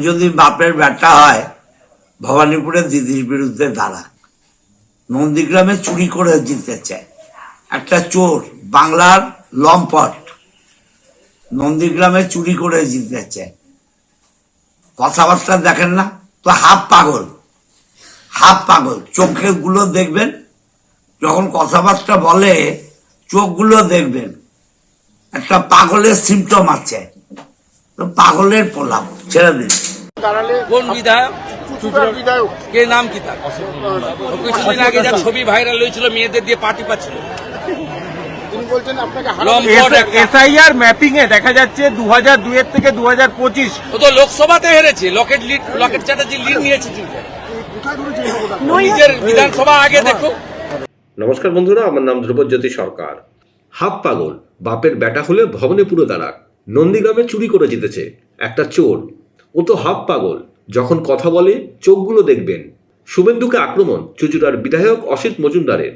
যদি বাপের ব্যাটা হয় ভবানীপুরে দিদির বিরুদ্ধে দাঁড়া। নন্দীগ্রামে চুরি করে জিতেছে। একটা চোর, বাংলার লম্পট। নন্দীগ্রামে চুরি করে জিতেছে। কথাবার্তা দেখেন না? তো হাফ পাগল। হাফ পাগল। চোখেরগুলো দেখবেন, যখন কথাবার্তা বলে, চোখগুলো দেখবেন। একটা পাগলের সিমটম আছে। তো পাগলের পোলাপ ছেড়ে দিন। দাঁড়ালে কোন বিধায়ক? বিধায়ক। কে নাম কি তার? কিছুদিন আগে যা ছবি ভাইরাল হয়েছিল মেয়েদের দিয়ে পার্টি পাচ্ছিল। তিনি বলছেন আপনাকে লম্পট হারাতে একটা। এসআইআর ম্যাপিং এ দেখা যাচ্ছে দু হাজার দুইয়ের থেকে দু হাজার পঁচিশ। ও তো লোকসভাতে হেরেছে। লকেট লিড লকেট চ্যাটার্জি লিড নিয়েছে চুলকে কোথায় ধরেছে এই খবরটা? নিজের বিধানসভা আগে দেখো। নমস্কার বন্ধুরা আমার নাম ধ্রুবজ্যোতি সরকার। হাফ পাগল বাপের বেটা হলে ভবনে পুরো দাঁড়াক নন্দীগ্রামে চুরি করে জিতেছে একটা চোর। ও তো হাফ পাগল। যখন কথা বলে, চোখগুলো দেখবেন। শুভেন্দুকে আক্রমণ চুচুড়ার বিধায়ক অসিত মজুমদারের।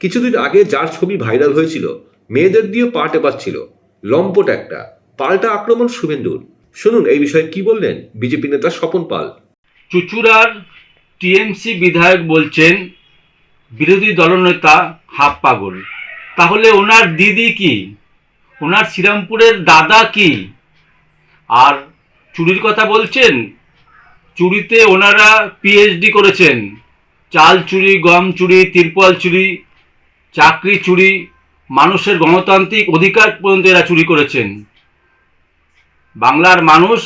কিছুদিন আগে যার ছবি ভাইরাল হয়েছিল, মেয়েদের দিয়ে পা টেপাচ্ছিল। লম্পট একটা। পাল্টা আক্রমণ শুভেন্দুর। শুনুন, এই বিষয়ে কি বললেন বিজেপি নেতা স্বপন পাল? চুচুড়ার টিএমসি বিধায়ক বলছেন, বিরোধী দলনেতা হাফ পাগল। তাহলে ওনার দিদি কি? ওনার শ্রীরামপুরের দাদা কি? আর চুরির কথা বলছেন? চুরিতে ওনারা পিএইচডি করেছেন। চাল চুরি, গম চুরি, তিরপল চুরি, চাকরি চুরি, মানুষের গণতান্ত্রিক অধিকার পর্যন্ত এরা চুরি করেছেন। বাংলার মানুষ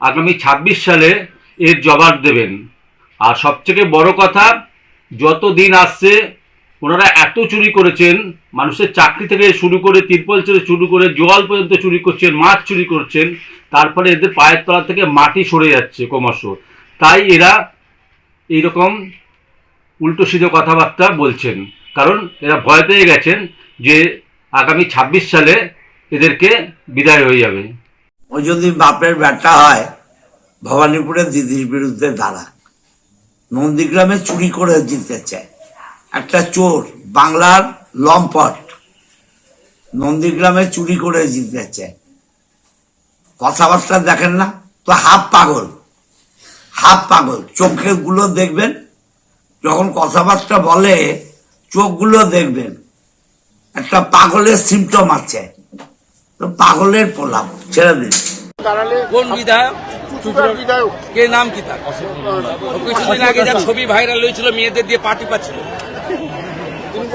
আগামী ছাব্বিশ সালে এর জবাব দেবেন। আর সবথেকে বড় কথা যত দিন আসছে, ওনারা এত চুরি করেছেন, মানুষের চাকরি থেকে শুরু করে, তিরপল চুরি শুরু করে, জল পর্যন্ত চুরি করছেন, মাছ চুরি করছেন তারপরে এদের পায়ের তলা থেকে মাটি সরে যাচ্ছে ক্রমশ। তাই এরা এইরকম উল্টো সিধে কথাবার্তা বলছেন। কারণ এরা ভয় পেয়ে গেছেন যে আগামী ছাব্বিশ সালে এদেরকে বিদায় হয়ে যাবে। ও যদি বাপের ব্যাটা হয় ভবানীপুরে দিদির বিরুদ্ধে দাঁড়া। নন্দীগ্রামে চুরি করে জিতেছে। একটা চোর, বাংলার লম্পট, নন্দীগ্রামে চুরি করে জিতেছে। কথাবার্তা দেখেন না? তো হাফ পাগল। হাফ পাগল। চোখেরগুলো দেখবেন যখন কথাবার্তা বলে চোখগুলো দেখবেন। একটা পাগলের সিমটম আছে। তো পাগলের পোলাপ ছেড়ে দিন। কোন বিধায়ক? বিধায়ক। কে নাম কি তার? কিছুদিন আগে যা ছবি ভাইরাল হয়েছিল মেয়েদের দিয়ে পার্টি পাচ্ছিল।